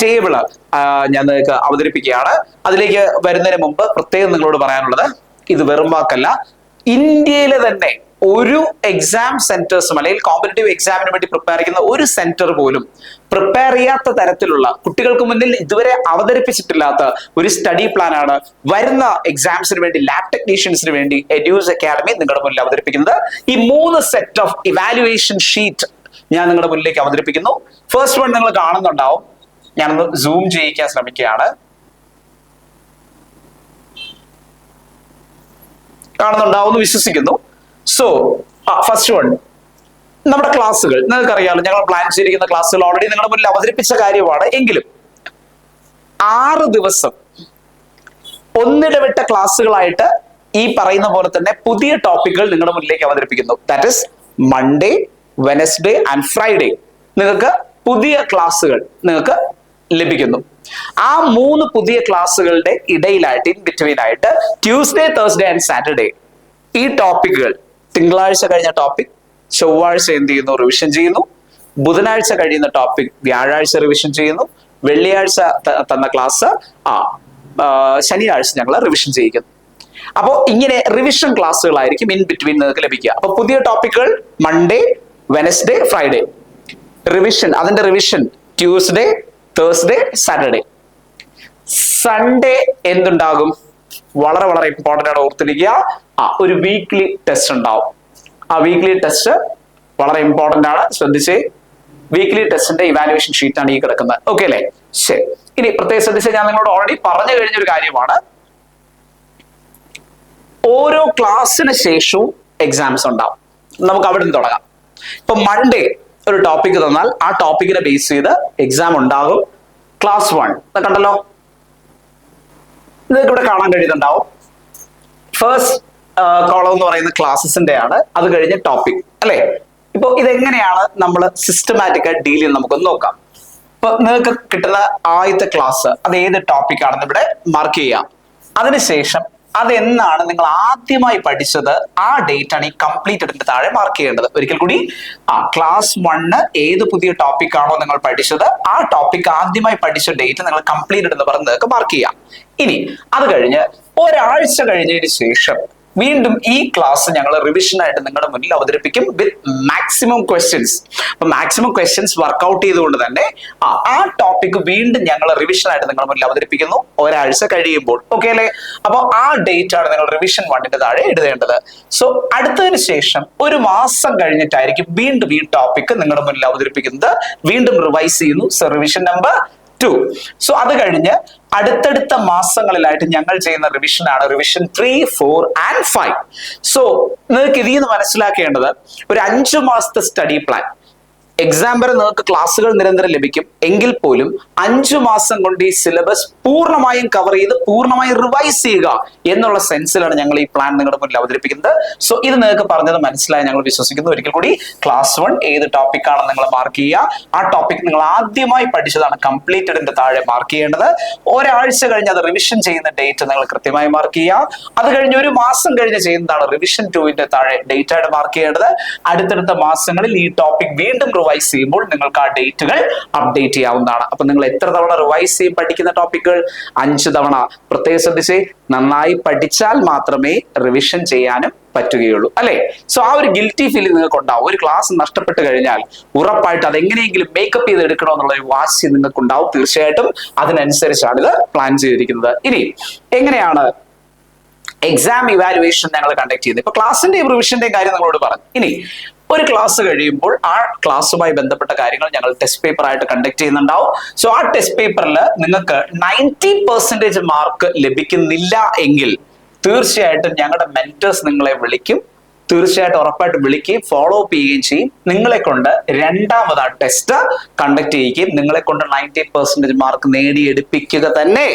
ടേബിൾ ഞാൻ നിങ്ങൾക്ക് അവതരിപ്പിക്കുകയാണ്. അതിലേക്ക് വരുന്നതിന് മുമ്പ് പ്രത്യേകം നിങ്ങളോട് പറയാനുള്ളത് ഇത് വെറും വാക്കല്ല. ഇന്ത്യയിലെ തന്നെ ഒരു എക്സാം സെന്റേഴ്സും അല്ലെങ്കിൽ കോമ്പറ്റേറ്റീവ് എക്സാമിന് വേണ്ടി പ്രിപ്പയർ ചെയ്യുന്ന ഒരു സെന്റർ പോലും പ്രിപ്പയർ ചെയ്യാത്ത തരത്തിലുള്ള കുട്ടികൾക്ക് മുന്നിൽ ഇതുവരെ അവതരിപ്പിച്ചിട്ടില്ലാത്ത ഒരു സ്റ്റഡി പ്ലാൻ ആണ് വരുന്ന എക്സാംസിന് വേണ്ടി ലാബ് ടെക്നീഷ്യൻസിന് വേണ്ടി എഡ്യൂസ് അക്കാദമി നിങ്ങളുടെ മുന്നിൽ അവതരിപ്പിക്കുന്നത്. ഈ മൂന്ന് സെറ്റ് ഓഫ് ഇവാലുവേഷൻ ഷീറ്റ് ഞാൻ നിങ്ങളുടെ മുന്നിലേക്ക് അവതരിപ്പിക്കുന്നു. ഫസ്റ്റ് വൺ നിങ്ങൾ കാണുന്നുണ്ടാവും. ഞാനൊന്ന് സൂം ചെയ്യിക്കാൻ ശ്രമിക്കുകയാണ്. കാണുന്നുണ്ടാവും എന്ന് വിശ്വസിക്കുന്നു. സോ ഫസ്റ്റ് വൺ നമ്മുടെ ക്ലാസ്സുകൾ. അറിയാലോ ഞങ്ങൾ പ്ലാൻ ചെയ്തിരിക്കുന്ന ക്ലാസ്സുകൾ ഓൾറെഡി നിങ്ങളുടെ മുന്നിൽ അവതരിപ്പിച്ച കാര്യമാണ്. എങ്കിലും ആറ് ദിവസം ഒന്നിടവിട്ട ക്ലാസ്സുകളായിട്ട് ഈ പറയുന്ന പോലെ തന്നെ പുതിയ ടോപ്പിക്കുകൾ നിങ്ങളുടെ മുന്നിലേക്ക് അവതരിപ്പിക്കുന്നു. That is Monday Wednesday and Friday നിങ്ങൾക്ക് പുതിയ ക്ലാസ്സുകൾ നിങ്ങൾക്ക് ലഭിക്കുന്നു. ആ മൂന്ന് പുതിയ ക്ലാസ്സുകളുടെ ഇടയിലായിട്ട് ഇൻ ബിറ്റ്വീൻ ആയിട്ട് ട്യൂസ്ഡേ തേഴ്സ്ഡേ ആൻഡ് സാറ്റർഡേ ഈ ടോപ്പിക്കുകൾ തിങ്കളാഴ്ച കഴിഞ്ഞ ടോപ്പിക് ചൊവ്വാഴ്ച എന്ത് ചെയ്യുന്നു റിവിഷൻ ചെയ്യുന്നു. ബുധനാഴ്ച കഴിയുന്ന ടോപ്പിക് വ്യാഴാഴ്ച റിവിഷൻ ചെയ്യുന്നു. വെള്ളിയാഴ്ച തന്ന ക്ലാസ് ആ ശനിയാഴ്ച ഞങ്ങൾ റിവിഷൻ ചെയ്യിക്കുന്നു. അപ്പോൾ ഇങ്ങനെ റിവിഷൻ ക്ലാസ്സുകളായിരിക്കും ഇൻ ബിറ്റ്വീൻ നിങ്ങൾക്ക് ലഭിക്കുക. അപ്പൊ പുതിയ ടോപ്പിക്കുകൾ മൺഡേ വെനസ്ഡേ ഫ്രൈഡേ റിവിഷൻ അതിന്റെ revision Tuesday Thursday Saturday Sunday എന്തുണ്ടാകും? വളരെ വളരെ ഇമ്പോർട്ടന്റ് ആണ് ഓർത്തിരിക്കുക. ആ ഒരു വീക്ക്ലി ടെസ്റ്റ് ഉണ്ടാവും. ആ വീക്ക്ലി ടെസ്റ്റ് വളരെ ഇമ്പോർട്ടന്റ് ആണ്. ശ്രദ്ധിച്ച്. വീക്ക്ലി ടെസ്റ്റിന്റെ ഇവാലുവേഷൻ ഷീറ്റ് ആണ് ഈ കിടക്കുന്നത്. ഓക്കെ അല്ലേ? ശരി. ഇനി പ്രത്യേകം ശ്രദ്ധിച്ച് ഞാൻ നിങ്ങളോട് ഓൾറെഡി പറഞ്ഞു കഴിഞ്ഞ ഒരു കാര്യമാണ്. ഓരോ ക്ലാസ്സിന് ശേഷവും എക്സാംസ് ഉണ്ടാവും. നമുക്ക് അവിടെ നിന്ന് തുടങ്ങാം. ഇപ്പൊ മൺഡേ ഒരു ടോപ്പിക് തന്നാൽ ആ ടോപ്പിക്കിനെ ബേസ് ചെയ്ത് എക്സാം ഉണ്ടാകും. ക്ലാസ് വൺ കണ്ടല്ലോ? നിങ്ങൾക്ക് ഇവിടെ കാണാൻ കഴിയുന്നുണ്ടാവും. ഫസ്റ്റ് കോളം എന്ന് പറയുന്ന ക്ലാസ്സസിന്റെ ആണ് അത് കഴിഞ്ഞ് ടോപ്പിക് അല്ലെ? ഇപ്പൊ ഇതെങ്ങനെയാണ് നമ്മൾ സിസ്റ്റമാറ്റിക് ആയിട്ട് ഡീൽ ചെയ്യുന്നത് നമുക്കൊന്ന് നോക്കാം. ഇപ്പൊ നിങ്ങൾക്ക് കിട്ടുന്ന ആദ്യത്തെ ക്ലാസ് അത് ഏത് ടോപ്പിക് ആണെന്ന് ഇവിടെ മാർക്ക് ചെയ്യാം. അതിനുശേഷം അതെന്നാണ് നിങ്ങൾ ആദ്യമായി പഠിച്ചത്? ആ ഡേറ്റ് ആണ് ഈ കംപ്ലീറ്റ് എടുത്തിട്ട് താഴെ മാർക്ക് ചെയ്യേണ്ടത്. ഒരിക്കൽ കൂടി ആ ക്ലാസ് വണ്ണ് ഏത് പുതിയ ടോപ്പിക് ആണോ നിങ്ങൾ പഠിച്ചത് ആ ടോപ്പിക് ആദ്യമായി പഠിച്ച ഡേറ്റ് നിങ്ങൾ കംപ്ലീറ്റ് എന്ന് പറഞ്ഞ് നിങ്ങൾക്ക് മാർക്ക് ചെയ്യാം. ഇനി അത് കഴിഞ്ഞ് ഒരാഴ്ച കഴിഞ്ഞതിന് ശേഷം വീണ്ടും ഈ ക്ലാസ് ഞങ്ങൾ റിവിഷൻ ആയിട്ട് നിങ്ങളുടെ മുന്നിൽ അവതരിപ്പിക്കും വിത്ത് മാക്സിമം ക്വസ്റ്റ്യൻസ് അപ്പൊ മാക്സിമം ക്വസ്റ്റ്യൻസ് വർക്ക്ഔട്ട് ചെയ്തുകൊണ്ട് തന്നെ ആ ടോപ്പിക് വീണ്ടും ഞങ്ങൾ റിവിഷൻ ആയിട്ട് നിങ്ങളുടെ മുന്നിൽ അവതരിപ്പിക്കുന്നു. ഒരാഴ്ച കഴിയുമ്പോൾ. ഓക്കെ അല്ലേ? അപ്പോൾ ആ ഡേറ്റ് ആണ് നിങ്ങൾ റിവിഷൻ വണ്ണിന്റെ താഴെ എഴുതേണ്ടത്. സോ അടുത്തതിന് ശേഷം ഒരു മാസം കഴിഞ്ഞിട്ടായിരിക്കും വീണ്ടും ഈ ടോപ്പിക് നിങ്ങളുടെ മുന്നിൽ അവതരിപ്പിക്കുന്നത്. വീണ്ടും റിവൈസ് ചെയ്യുന്നു. So revision number two so അത് കഴിഞ്ഞ് അടുത്തടുത്ത മാസങ്ങളിലായിട്ട് ഞങ്ങൾ ചെയ്യുന്ന റിവിഷൻ ആണ് revision three four and five so നിങ്ങൾക്ക് ഇതിൽ നിന്ന് മനസ്സിലാക്കേണ്ടത് ഒരു അഞ്ചു മാസത്തെ സ്റ്റഡി പ്ലാൻ എക്സാം വരെ നിങ്ങൾക്ക് ക്ലാസ്സുകൾ നിരന്തരം ലഭിക്കും. എങ്കിൽ പോലും അഞ്ചു മാസം കൊണ്ട് ഈ സിലബസ് പൂർണമായും കവർ ചെയ്ത് പൂർണമായും റിവൈസ് ചെയ്യുക എന്നുള്ള സെൻസിലാണ് ഞങ്ങൾ ഈ പ്ലാൻ നിങ്ങളുടെ മുന്നിൽ അവതരിപ്പിക്കുന്നത്. സോ ഇത് നിങ്ങൾക്ക് പറഞ്ഞത് മനസ്സിലായി ഞങ്ങൾ വിശ്വസിക്കുന്നു. ഒരിക്കൽ കൂടി ക്ലാസ് വൺ ഏത് ടോപ്പിക് ആണെന്ന് നിങ്ങൾ മാർക്ക് ചെയ്യുക. ആ ടോപ്പിക് നിങ്ങൾ ആദ്യമായി പഠിച്ചതാണ് കംപ്ലീറ്റഡിന്റെ താഴെ മാർക്ക് ചെയ്യേണ്ടത്. ഒരാഴ്ച കഴിഞ്ഞ് അത് റിവിഷൻ ചെയ്യുന്ന ഡേറ്റ് നിങ്ങൾ കൃത്യമായി മാർക്ക് ചെയ്യുക. അത് കഴിഞ്ഞ് ഒരു മാസം കഴിഞ്ഞ് ചെയ്യുന്നതാണ് റിവിഷൻ ടുവിന്റെ താഴെ ഡേറ്റ് ആയിട്ട് മാർക്ക് ചെയ്യേണ്ടത്. അടുത്തടുത്ത മാസങ്ങളിൽ ഈ ടോപ്പിക് വീണ്ടും ചെയ്യുമ്പോൾ നിങ്ങൾക്ക് ആ ഡേറ്റുകൾ അപ്ഡേറ്റ് ചെയ്യാവുന്നതാണ്. അപ്പൊ നിങ്ങൾ എത്ര തവണ റിവൈസ് ചെയ്യും പഠിക്കുന്ന ടോപ്പിക്കുകൾ അഞ്ച് തവണ. പ്രത്യേകം ശ്രദ്ധിച്ച് നന്നായി പഠിച്ചാൽ മാത്രമേ റിവിഷൻ ചെയ്യാനും പറ്റുകയുള്ളൂ അല്ലെ? സോ ആ ഒരു ഗിൽറ്റി ഫീൽ നിങ്ങൾക്ക് ഉണ്ടാവും. ഒരു ക്ലാസ് നഷ്ടപ്പെട്ട് കഴിഞ്ഞാൽ ഉറപ്പായിട്ട് അത് എങ്ങനെയെങ്കിലും മേക്കപ്പ് ചെയ്ത് എടുക്കണോ എന്നുള്ള ഒരു വാശി നിങ്ങൾക്ക് ഉണ്ടാവും തീർച്ചയായിട്ടും അതിനനുസരിച്ചാണ് ഇത് പ്ലാൻ ചെയ്തിരിക്കുന്നത്. ഇനി എങ്ങനെയാണ് എക്സാം ഇവാലുവേഷൻ ഞങ്ങൾ കണ്ടക്ട് ചെയ്യുന്നത്? ഇപ്പൊ ക്ലാസിന്റെയും റിവിഷന്റെയും കാര്യം നിങ്ങളോട് പറഞ്ഞു. ഇനി ഒരു ക്ലാസ് കഴിയുമ്പോൾ ആ ക്ലാസ്സുമായി ബന്ധപ്പെട്ട കാര്യങ്ങൾ ഞങ്ങൾ ടെസ്റ്റ് പേപ്പർ ആയിട്ട് കണ്ടക്ട് ചെയ്യുന്നുണ്ടാവും. സോ ആ ടെസ്റ്റ് പേപ്പറിൽ നിങ്ങൾക്ക് നയന്റി പെർസെന്റേജ് മാർക്ക് ലഭിക്കുന്നില്ല എങ്കിൽ തീർച്ചയായിട്ടും ഞങ്ങളുടെ മെന്റേഴ്സ് നിങ്ങളെ വിളിക്കും. തീർച്ചയായിട്ടും ഉറപ്പായിട്ട് വിളിക്കുകയും ഫോളോ അപ്പ് ചെയ്യുകയും ചെയ്യും. നിങ്ങളെ കൊണ്ട് രണ്ടാമത് ആ ടെസ്റ്റ് കണ്ടക്ട് ചെയ്യുകയും നിങ്ങളെ കൊണ്ട് നയന്റി പെർസെന്റേജ് മാർക്ക് നേടിയെടുപ്പിക്കുക തന്നെ.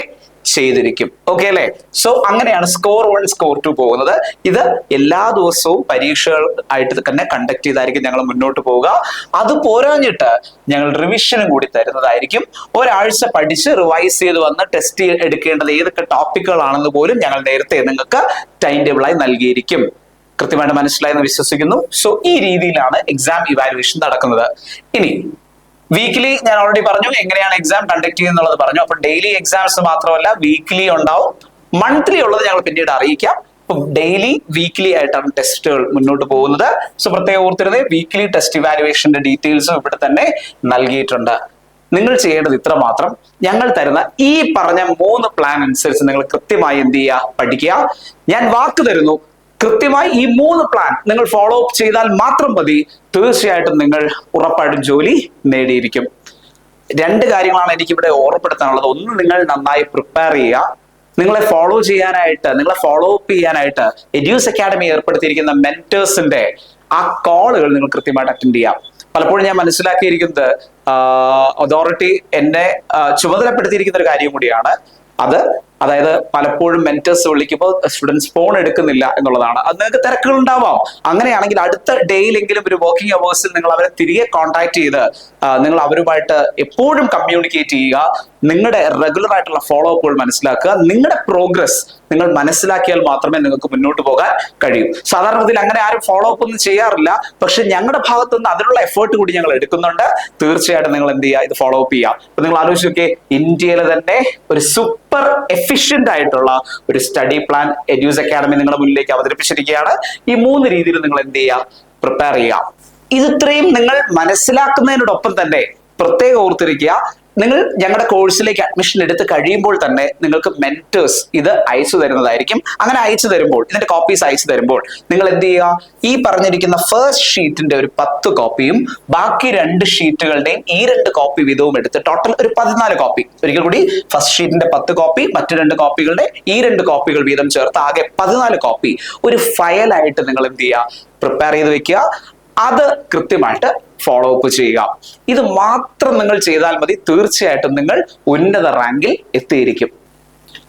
ചെയ്തിരിക്കും. ഓക്കെ അല്ലേ? സോ അങ്ങനെയാണ് സ്കോർ വൺ സ്കോർ ടു പോകുന്നത്. ഇത് എല്ലാ ദിവസവും പരീക്ഷകൾ ആയിട്ട് തന്നെ കണ്ടക്ട് ചെയ്തായിരിക്കും ഞങ്ങൾ മുന്നോട്ട് പോവുക. അത് പോരാഞ്ഞിട്ട് ഞങ്ങൾ റിവിഷനും കൂടി തരുന്നതായിരിക്കും. ഒരാഴ്ച പഠിച്ച് റിവൈസ് ചെയ്ത് വന്ന് ടെസ്റ്റ് എടുക്കേണ്ടത് ഏതൊക്കെ ടോപ്പിക്കുകളാണെന്ന് പോലും ഞങ്ങൾ നേരത്തെ നിങ്ങൾക്ക് ടൈം ടേബിളായി നൽകിയിരിക്കും. കൃത്യമായിട്ട് മനസ്സിലായെന്ന് വിശ്വസിക്കുന്നു. സോ ഈ രീതിയിലാണ് എക്സാം ഇവാലുവേഷൻ നടക്കുന്നത്. ഇനി വീക്ക്ലി ഞാൻ ഓൾറെഡി പറഞ്ഞു എങ്ങനെയാണ് എക്സാം കണ്ടക്ട് ചെയ്യുന്നുള്ളത് പറഞ്ഞു. അപ്പൊ ഡെയിലി എക്സാംസ് മാത്രമല്ല വീക്ക്ലി ഉണ്ടാവും. മന്ത്ലി ഉള്ളത് ഞങ്ങൾ പിന്നീട് അറിയിക്കാം. ഡെയിലി വീക്ക്ലി ആയിട്ടാണ് ടെസ്റ്റുകൾ മുന്നോട്ട് പോകുന്നത്. സോ പ്രത്യേകം ഓർത്തിരുന്നത് വീക്ക്ലി ടെസ്റ്റ് ഇവാലുവേഷന്റെ ഡീറ്റെയിൽസും ഇവിടെ തന്നെ നൽകിയിട്ടുണ്ട്. നിങ്ങൾ ചെയ്യേണ്ടത് ഇത്ര മാത്രം. ഞങ്ങൾ തരുന്ന ഈ പറഞ്ഞ മൂന്ന് പ്ലാൻ അനുസരിച്ച് നിങ്ങൾ കൃത്യമായി എന്ത് ചെയ്യുക? പഠിക്കുക. ഞാൻ വാക്ക് തരുന്നു. കൃത്യമായി ഈ മൂന്ന് പ്ലാൻ നിങ്ങൾ ഫോളോ അപ്പ് ചെയ്താൽ മാത്രം മതി. തീർച്ചയായിട്ടും നിങ്ങൾ ഉറപ്പായിട്ടും ജോലി നേടിയിരിക്കും. രണ്ട് കാര്യങ്ങളാണ് എനിക്കിവിടെ ഓർമ്മപ്പെടുത്താനുള്ളത്. ഒന്ന് നിങ്ങൾ നന്നായി പ്രിപ്പയർ ചെയ്യുക. നിങ്ങളെ ഫോളോ ചെയ്യാനായിട്ട് നിങ്ങളെ ഫോളോ അപ്പ് ചെയ്യാനായിട്ട് എഡ്യൂസ് അക്കാഡമി ഏർപ്പെടുത്തിയിരിക്കുന്ന മെന്റേഴ്സിന്റെ ആ കോളുകൾ നിങ്ങൾ കൃത്യമായിട്ട് അറ്റൻഡ് ചെയ്യാം പലപ്പോഴും ഞാൻ മനസ്സിലാക്കിയിരിക്കുന്നത് അതോറിറ്റി എന്നെ ചുമതലപ്പെടുത്തിയിരിക്കുന്ന ഒരു കാര്യം കൂടിയാണ്. അത് അതായത് പലപ്പോഴും മെന്റേഴ്സ് വിളിക്കുമ്പോൾ സ്റ്റുഡൻസ് ഫോൺ എടുക്കുന്നില്ല എന്നുള്ളതാണ്. അത് നിങ്ങൾക്ക് തിരക്കുകൾ ഉണ്ടാവാം അങ്ങനെയാണെങ്കിൽ അടുത്ത ഡേയിലെങ്കിലും ഒരു വർക്കിംഗ് അവേഴ്സിൽ നിങ്ങൾ അവരെ തിരികെ കോൺടാക്ട് ചെയ്ത് നിങ്ങൾ അവരുമായിട്ട് എപ്പോഴും കമ്മ്യൂണിക്കേറ്റ് ചെയ്യുക. നിങ്ങളുടെ റെഗുലർ ആയിട്ടുള്ള ഫോളോ അപ്പുകൾ മനസ്സിലാക്കുക. നിങ്ങളുടെ പ്രോഗ്രസ് നിങ്ങൾ മനസ്സിലാക്കിയാൽ മാത്രമേ നിങ്ങൾക്ക് മുന്നോട്ട് പോകാൻ കഴിയൂ. സാധാരണത്തിൽ അങ്ങനെ ആരും ഫോളോ അപ്പ് ഒന്നും ചെയ്യാറില്ല. പക്ഷെ ഞങ്ങളുടെ ഭാഗത്തുനിന്ന് അതിനുള്ള എഫേർട്ട് കൂടി ഞങ്ങൾ എടുക്കുന്നുണ്ട്. തീർച്ചയായിട്ടും നിങ്ങൾ എന്ത് ചെയ്യുക? ഇത് ഫോളോ അപ്പ് ചെയ്യുക. അപ്പൊ നിങ്ങൾ ആലോചിച്ച് നോക്കിയേ ഇന്ത്യയിലെ തന്നെ ഒരു സൂപ്പർ എഫിഷ്യന്റ് ആയിട്ടുള്ള ഒരു സ്റ്റഡി പ്ലാൻ എഡ്യൂസ് അക്കാഡമി നിങ്ങളുടെ മുന്നിലേക്ക് അവതരിപ്പിച്ചിരിക്കുകയാണ്. ഈ മൂന്ന് രീതിയിൽ നിങ്ങൾ എന്ത് ചെയ്യുക? പ്രിപ്പയർ ചെയ്യുക. ഇത് ഇത്രയും നിങ്ങൾ മനസ്സിലാക്കുന്നതിനോടൊപ്പം തന്നെ പ്രത്യേകം ഓർത്തിരിക്കുക നിങ്ങൾ ഞങ്ങളുടെ കോഴ്സിലേക്ക് അഡ്മിഷൻ എടുത്ത് കഴിയുമ്പോൾ തന്നെ നിങ്ങൾക്ക് മെന്റേഴ്സ് ഇത് അയച്ചു തരുന്നതായിരിക്കും. അങ്ങനെ അയച്ചു തരുമ്പോൾ ഇതിന്റെ കോപ്പീസ് അയച്ചു തരുമ്പോൾ നിങ്ങൾ എന്ത് ചെയ്യുക? ഈ പറഞ്ഞിരിക്കുന്ന ഫസ്റ്റ് ഷീറ്റിന്റെ ഒരു പത്ത് കോപ്പിയും ബാക്കി രണ്ട് ഷീറ്റുകളുടെയും ഈ രണ്ട് കോപ്പി വീതവും എടുത്ത് ടോട്ടൽ ഒരു പതിനാല് കോപ്പി ഒരിക്കൽ കൂടി ഫസ്റ്റ് ഷീറ്റിന്റെ പത്ത് കോപ്പി മറ്റു രണ്ട് കോപ്പികളുടെ ഈ രണ്ട് കോപ്പികൾ വീതം ചേർത്ത് ആകെ പതിനാല് കോപ്പി ഒരു ഫയലായിട്ട് നിങ്ങൾ എന്ത് ചെയ്യുക? പ്രിപ്പയർ ചെയ്ത് വെക്കുക. അത് കൃത്യമായിട്ട് ഫോളോ അപ്പ് ചെയ്യുക. ഇത് മാത്രം നിങ്ങൾ ചെയ്താൽ മതി. തീർച്ചയായിട്ടും നിങ്ങൾ ഉന്നത റാങ്കിൽ എത്തിയിരിക്കും.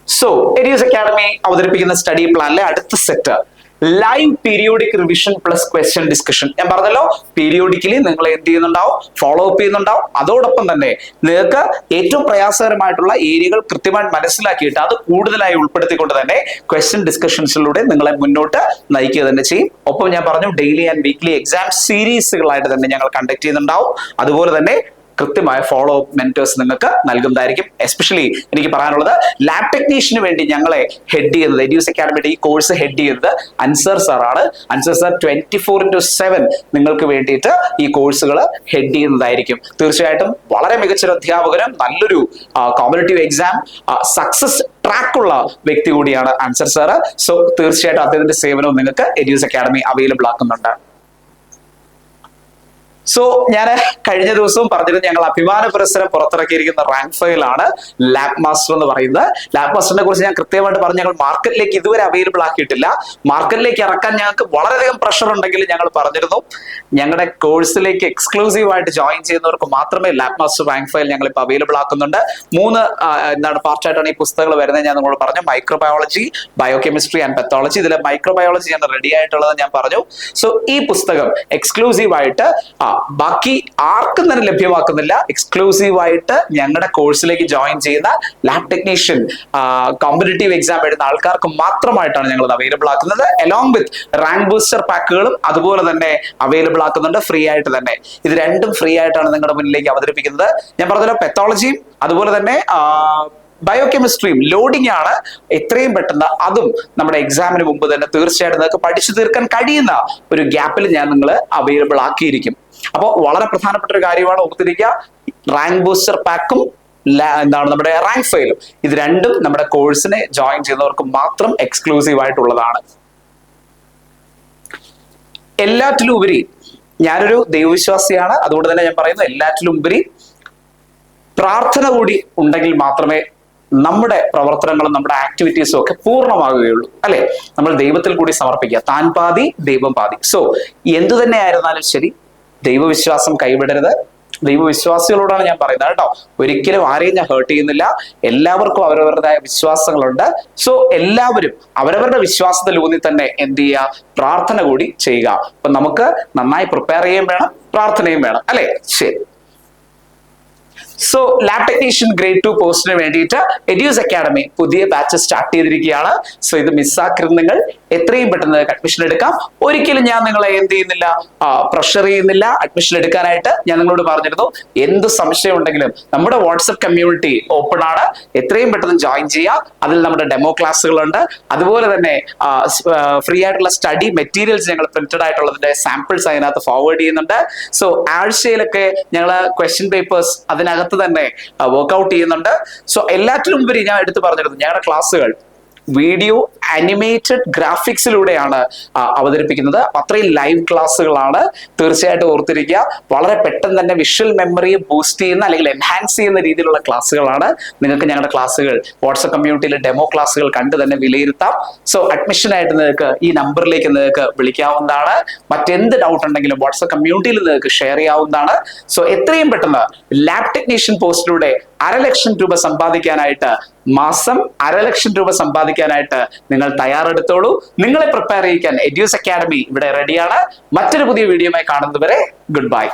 സോ എഡ്യൂസ് അക്കാഡമി അവതരിപ്പിക്കുന്ന സ്റ്റഡി പ്ലാനിലെ അടുത്ത set live periodic revision plus question discussion ഞാൻ പറഞ്ഞല്ലോ പീരിയോഡിക്കലി നിങ്ങൾ എന്ത് ചെയ്യുന്നുണ്ടാവും? ഫോളോ അപ്പ് ചെയ്യുന്നുണ്ടാവും. അതോടൊപ്പം തന്നെ നിങ്ങൾക്ക് ഏറ്റവും പ്രയാസകരമായിട്ടുള്ള ഏരിയകൾ കൃത്യമായി മനസ്സിലാക്കിയിട്ട് അത് കൂടുതലായി ഉൾപ്പെടുത്തിക്കൊണ്ട് തന്നെ ക്വസ്റ്റ്യൻ ഡിസ്കഷൻസിലൂടെ നിങ്ങളെ മുന്നോട്ട് നയിക്കുക തന്നെ ചെയ്യും. ഒപ്പം ഞാൻ പറഞ്ഞു ഡെയിലി ആൻഡ് വീക്ക്ലി എക്സാം സീരീസുകളായിട്ട് തന്നെ ഞങ്ങൾ കണ്ടക്ട് ചെയ്യുന്നുണ്ടാവും. അതുപോലെ തന്നെ കൃത്യമായ ഫോളോ അപ്പ് മെന്റേഴ്സ് നിങ്ങൾക്ക് നൽകുന്നതായിരിക്കും. എസ്പെഷ്യലി എനിക്ക് പറയാനുള്ളത് ലാബ് ടെക്നീഷ്യന് വേണ്ടി ഞങ്ങളെ ഹെഡ് ചെയ്യുന്നത് എഡ്യൂസ് അക്കാഡമിയുടെ ഈ കോഴ്സ് ഹെഡ് ചെയ്യുന്നത് അൻസർ സാറാണ് Ansar sir twenty four into seven നിങ്ങൾക്ക് വേണ്ടിയിട്ട് ഈ കോഴ്സുകൾ ഹെഡ് ചെയ്യുന്നതായിരിക്കും. തീർച്ചയായിട്ടും വളരെ മികച്ചൊരു അധ്യാപകനും നല്ലൊരു കോമ്പറ്റേറ്റീവ് എക്സാം സക്സസ് ട്രാക്കുള്ള വ്യക്തി കൂടിയാണ് അൻസർ സാറ് സോ തീർച്ചയായിട്ടും അദ്ദേഹത്തിന്റെ സേവനവും നിങ്ങൾക്ക് എഡ്യൂസ് അക്കാഡമി അവൈലബിൾ ആക്കുന്നുണ്ട്. സോ ഞാൻ കഴിഞ്ഞ ദിവസവും പറഞ്ഞിരുന്നു ഞങ്ങൾ അഭിമാന പുരസ്സരം പുറത്തിറക്കിയിരിക്കുന്ന റാങ്ക് ഫയൽ ആണ് ലാബ് മാസ്റ്റർ എന്ന് പറയുന്നത്. ലാബ് മാസ്റ്ററിനെ കുറിച്ച് ഞാൻ കൃത്യമായിട്ട് പറഞ്ഞു ഞങ്ങൾ മാർക്കറ്റിലേക്ക് ഇതുവരെ അവൈലബിൾ ആക്കിയിട്ടില്ല. മാർക്കറ്റിലേക്ക് ഇറക്കാൻ ഞങ്ങൾക്ക് വളരെയധികം പ്രഷർ ഉണ്ടെങ്കിൽ ഞങ്ങൾ പറഞ്ഞിരുന്നു. ഞങ്ങളുടെ കോഴ്സിലേക്ക് എക്സ്ക്ലൂസീവ് ആയിട്ട് ജോയിൻ ചെയ്യുന്നവർക്ക് മാത്രമേ ലാബ് മാസ്റ്റർ റാങ്ക് ഫയൽ ഞങ്ങൾ ഇപ്പോൾ അവൈലബിൾ ആക്കുന്നുണ്ട്. മൂന്ന് എന്താണ് പാർട്ടായിട്ടാണ് ഈ പുസ്തകങ്ങൾ വരുന്നത് ഞാൻ നിങ്ങളോട് പറഞ്ഞു. മൈക്രോബയോളജി ബയോകെമിസ്ട്രി ആൻഡ് പെത്തോളജി ഇതിലെ മൈക്രോബയോളജി ഞാൻ റെഡി ആയിട്ടുള്ളത് ഞാൻ പറഞ്ഞു. സോ ഈ പുസ്തകം എക്സ്ക്ലൂസീവ് ആയിട്ട് ആ ബാക്കി ആർക്കും തന്നെ ലഭ്യമാക്കുന്നില്ല. എക്സ്ക്ലൂസീവായിട്ട് ഞങ്ങളുടെ കോഴ്സിലേക്ക് ജോയിൻ ചെയ്യുന്ന ലാബ് ടെക്നീഷ്യൻ കോമ്പറ്റേറ്റീവ് എക്സാം എഴുതുന്ന ആൾക്കാർക്ക് മാത്രമായിട്ടാണ് ഞങ്ങൾ അവൈലബിൾ ആക്കുന്നത്. അലോങ് വിത്ത് റാങ്ക് ബൂസ്റ്റർ പാക്കുകളും അതുപോലെ തന്നെ അവൈലബിൾ ആക്കുന്നുണ്ട് ഫ്രീ ആയിട്ട് തന്നെ. ഇത് രണ്ടും ഫ്രീ ആയിട്ടാണ് നിങ്ങളുടെ മുന്നിലേക്ക് അവതരിപ്പിക്കുന്നത്. ഞാൻ പറഞ്ഞല്ലോ പെത്തോളജിയും അതുപോലെ തന്നെ ബയോ ബയോകെമിസ്ട്രിയും ലോഡിംഗ് ആണ് എത്രയും പെട്ടെന്ന് അതും നമ്മുടെ എക്സാമിന് മുമ്പ് തന്നെ തീർച്ചയായിട്ടും നിങ്ങൾക്ക് പഠിച്ചു തീർക്കാൻ കഴിയുന്ന ഒരു ഗ്യാപ്പിൽ ഞാൻ നിങ്ങൾ അവൈലബിൾ ആക്കിയിരിക്കും. അപ്പോൾ വളരെ പ്രധാനപ്പെട്ട ഒരു കാര്യമാണ് ഓർത്തിരിക്കുക. റാങ്ക് ബൂസ്റ്റർ പാക്കും എന്താണ് നമ്മുടെ റാങ്ക് ഫയലും ഇത് രണ്ടും നമ്മുടെ കോഴ്സിനെ ജോയിൻ ചെയ്യുന്നവർക്ക് മാത്രം എക്സ്ക്ലൂസീവ് ആയിട്ടുള്ളതാണ്. എല്ലാറ്റിലും ഉപരി ഞാനൊരു ദൈവവിശ്വാസിയാണ്. അതുകൊണ്ട് തന്നെ ഞാൻ പറയുന്നു എല്ലാറ്റിലും ഉപരി പ്രാർത്ഥന കൂടി ഉണ്ടെങ്കിൽ മാത്രമേ നമ്മുടെ പ്രവർത്തനങ്ങളും നമ്മുടെ ആക്ടിവിറ്റീസും ഒക്കെ പൂർണമാകുകയുള്ളൂ അല്ലെ? നമ്മൾ ദൈവത്തിൽ കൂടി സമർപ്പിക്കുക. താൻ പാതി ദൈവം പാതി. സോ എന്തു തന്നെ ആയിരുന്നാലും ശരി ദൈവവിശ്വാസം കൈവിടരുത്. ദൈവവിശ്വാസികളോടാണ് ഞാൻ പറയുന്നത് കേട്ടോ. ഒരിക്കലും ആരെയും ഞാൻ ഹേർട്ട് ചെയ്യുന്നില്ല. എല്ലാവർക്കും അവരവരുടേതായ വിശ്വാസങ്ങളുണ്ട്. സോ എല്ലാവരും അവരവരുടെ വിശ്വാസത്തിൽ ഊന്നി തന്നെ എന്ത് ചെയ്യുക? പ്രാർത്ഥന കൂടി ചെയ്യുക. അപ്പൊ നമുക്ക് നന്നായി പ്രിപ്പയർ ചെയ്യുകയും വേണം പ്രാർത്ഥനയും വേണം. അല്ലെ? ശരി. So lab technician grade two പോസ്റ്റിന് വേണ്ടിയിട്ട് എഡ്യൂസ് അക്കാഡമി പുതിയ ബാച്ച് സ്റ്റാർട്ട് ചെയ്തിരിക്കുകയാണ്. സോ ഇത് മിസ്സാക്കരുത് നിങ്ങൾ. എത്രയും പെട്ടെന്ന് അഡ്മിഷൻ എടുക്കാം. ഒരിക്കലും ഞാൻ നിങ്ങളെ എന്ത് ചെയ്യുന്നില്ല പ്രഷർ ചെയ്യുന്നില്ല. അഡ്മിഷൻ എടുക്കാനായിട്ട് ഞാൻ നിങ്ങളോട് പറഞ്ഞിരുന്നു. എന്ത് സംശയം ഉണ്ടെങ്കിലും നമ്മുടെ വാട്സപ്പ് കമ്മ്യൂണിറ്റി ഓപ്പൺ ആണ്. എത്രയും പെട്ടെന്ന് ജോയിൻ ചെയ്യുക. അതിൽ നമ്മുടെ ഡെമോ ക്ലാസ്സുകളുണ്ട് അതുപോലെ തന്നെ ഫ്രീ ആയിട്ടുള്ള സ്റ്റഡി മെറ്റീരിയൽസ് ഞങ്ങൾ പ്രിന്റഡ് ആയിട്ടുള്ളതിന്റെ സാമ്പിൾസ് അതിനകത്ത് ഫോർവേഡ് ചെയ്യുന്നുണ്ട്. സോ ആഴ്ചയിലൊക്കെ ഞങ്ങൾ ക്വസ്റ്റ്യൻ പേപ്പേഴ്സ് അതിനകത്ത് തന്നെ വർക്ക്ഔട്ട് ചെയ്യുന്നുണ്ട്. സോ എല്ലാറ്റിലും ഉപരി ഞാൻ എടുത്തു പറഞ്ഞിരുന്നു ഞങ്ങളുടെ ക്ലാസ്സുകൾ വീഡിയോ അനിമേറ്റഡ് ഗ്രാഫിക്സിലൂടെയാണ് അവതരിപ്പിക്കുന്നത്. അത്രയും ലൈവ് ക്ലാസ്സുകളാണ് തീർച്ചയായിട്ടും ഓർത്തിരിക്കുക. വളരെ പെട്ടെന്ന് തന്നെ വിഷ്വൽ മെമ്മറിയെ ബൂസ്റ്റ് ചെയ്യുന്ന അല്ലെങ്കിൽ എൻഹാൻസ് ചെയ്യുന്ന രീതിയിലുള്ള ക്ലാസ്സുകളാണ് നിങ്ങൾക്ക് ഞങ്ങളുടെ ക്ലാസ്സുകൾ. വാട്സപ്പ് കമ്മ്യൂണിറ്റിയിലെ ഡെമോ ക്ലാസ്സുകൾ കണ്ട് തന്നെ വിലയിരുത്താം. സോ അഡ്മിഷൻ അഡ്മിഷനായിട്ട് നിങ്ങൾക്ക് ഈ നമ്പറിലേക്ക് നിങ്ങൾക്ക് വിളിക്കാവുന്നതാണ്. മറ്റെന്ത് ഡൗട്ട് ഉണ്ടെങ്കിലും വാട്സപ്പ് കമ്മ്യൂണിറ്റിയിൽ നിങ്ങൾക്ക് ഷെയർ ചെയ്യാവുന്നതാണ്. സോ എത്രയും പെട്ടെന്ന് ലാബ് ടെക്നീഷ്യൻ പോസ്റ്റിലൂടെ അരലക്ഷം രൂപ സമ്പാദിക്കാനായിട്ട് മാസം അരലക്ഷം രൂപ സമ്പാദിക്കാനായിട്ട് നിങ്ങൾ തയ്യാറെടുത്തോളൂ. നിങ്ങളെ പ്രിപ്പയർ ചെയ്യിക്കാൻ എഡ്യൂസ് അക്കാഡമി ഇവിടെ റെഡിയാണ് മറ്റൊരു പുതിയ വീഡിയോയുമായി കാണുന്നതുവരെ ഗുഡ് ബൈ